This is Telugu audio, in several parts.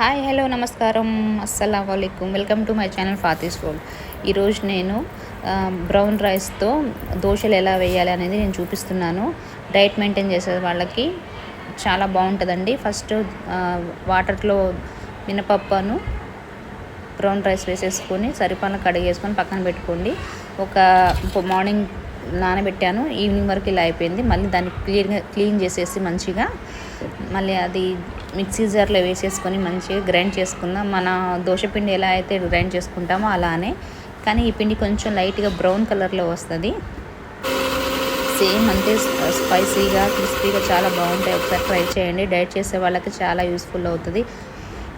హాయ్ హలో నమస్కారం. అస్సలం అయికుం welcome to my channel Fathi's food ఈరోజు నేను బ్రౌన్ రైస్తో దోశలు ఎలా వేయాలి అనేది నేను చూపిస్తున్నాను. డైట్ మెయింటైన్ చేసే వాళ్ళకి చాలా బాగుంటుందండి. ఫస్ట్ వాటర్లో మినపప్పును బ్రౌన్ రైస్ వేసేసుకొని సరిపడ కడిగేసుకొని పక్కన పెట్టుకోండి. ఒక మార్నింగ్ నానబెట్టాను. ఈవినింగ్ వరకు ఇలా అయిపోయింది. మళ్ళీ దాన్ని క్లియర్గా క్లీన్ చేసేసి మంచిగా మళ్ళీ అది మిక్సీ జార్లో వేసేసుకొని మంచిగా గ్రైండ్ చేసుకుందాం. మన దోశ పిండి ఎలా అయితే గ్రైండ్ చేసుకుంటామో అలానే. కానీ ఈ పిండి కొంచెం లైట్గా బ్రౌన్ కలర్లో వస్తుంది. సేమ్ అంతే స్పైసీగా క్రిస్పీగా చాలా బాగుంటాయి. ఒకసారి ట్రై చేయండి. డైట్ చేసే వాళ్ళకి చాలా యూస్ఫుల్ అవుతుంది.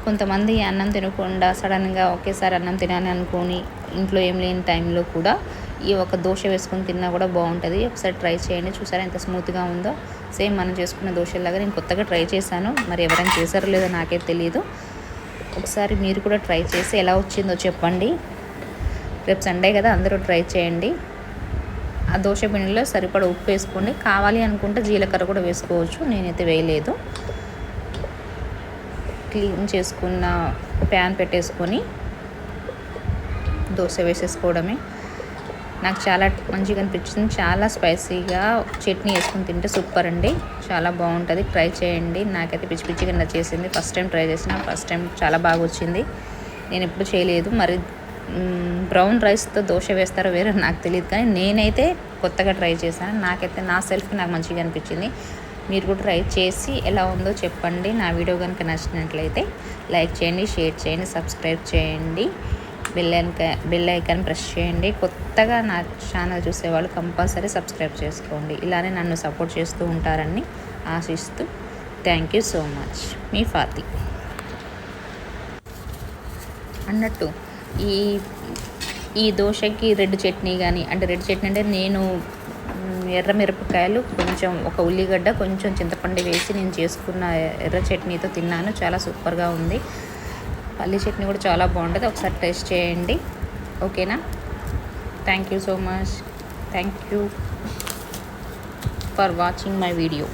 కొంతమంది అన్నం తినకుండా సడన్గా ఒకేసారి అన్నం తినాలి అనుకొని ఇంట్లో ఏం లేని టైంలో కూడా ఈ ఒక దోశ వేసుకొని తిన్నా కూడా బాగుంటుంది. ఒకసారి ట్రై చేయండి. చూసారా ఎంత స్మూత్గా ఉందో. సేమ్ మనం చేసుకున్న దోశలాగా నేను కొత్తగా ట్రై చేశాను. మరి ఎవరైనా చేశారో లేదో నాకే తెలియదు ఒకసారి మీరు కూడా ట్రై చేసి ఎలా వచ్చిందో చెప్పండి. రేపు సండే కదా అందరూ ట్రై చేయండి. ఆ దోశ పిండిలో సరిపడ ఉప్పు వేసుకోండి. కావాలి అనుకుంటే జీలకర్ర కూడా వేసుకోవచ్చు. నేనైతే వేయలేదు. క్లీన్ చేసుకున్న ప్యాన్ పెట్టేసుకొని దోశ వేసేసుకోవడమే. నాకు చాలా మంచిగా అనిపించింది. చాలా స్పైసీగా చట్నీ వేసుకుని తింటే సూపర్ అండి. చాలా బాగుంటుంది. ట్రై చేయండి. నాకైతే పిచ్చి పిచ్చిగా నచ్చేసింది ఫస్ట్ టైం ట్రై చేసిన ఫస్ట్ టైం చాలా బాగా వచ్చింది. నేను ఎప్పుడు చేయలేదు. మరి బ్రౌన్ రైస్తో దోశ వేస్తారో వేరే నాకు తెలియదు కానీ నేనైతే కొత్తగా ట్రై చేశాను. నాకైతే నా సెల్ఫ్ నాకు మంచిగా అనిపించింది. మీరు కూడా ట్రై చేసి ఎలా ఉందో చెప్పండి. నా వీడియో కనుక నచ్చినట్లయితే లైక్ చేయండి షేర్ చేయండి సబ్స్క్రైబ్ చేయండి. Bell icon bell icon press చేయండి. కొత్తగా నా ఛానల్ చూసేవాళ్ళు కంపల్సరీ సబ్స్క్రైబ్ చేసుకోండి. ఇలానే నన్ను సపోర్ట్ చేస్తూ ఉంటారని ఆశిస్తూ థ్యాంక్ యూ సో మచ్. మీ ఫాతి. అన్నట్టు ఈ ఈ దోశకి రెడ్ చట్నీ కానీ అంటే రెడ్ చట్నీ అంటే నేను ఎర్ర మిరపకాయలు కొంచెం ఒక ఉల్లిగడ్డ కొంచెం చింతపండు వేసి నేను చేసుకున్న ఎర్ర చట్నీతో తిన్నాను. చాలా సూపర్గా ఉంది. పల్లీ చట్నీ కూడా చాలా బాగుంటుంది. ఒకసారి టేస్ట్ చేయండి. ఓకేనా? Thank you so much thank you for watching my video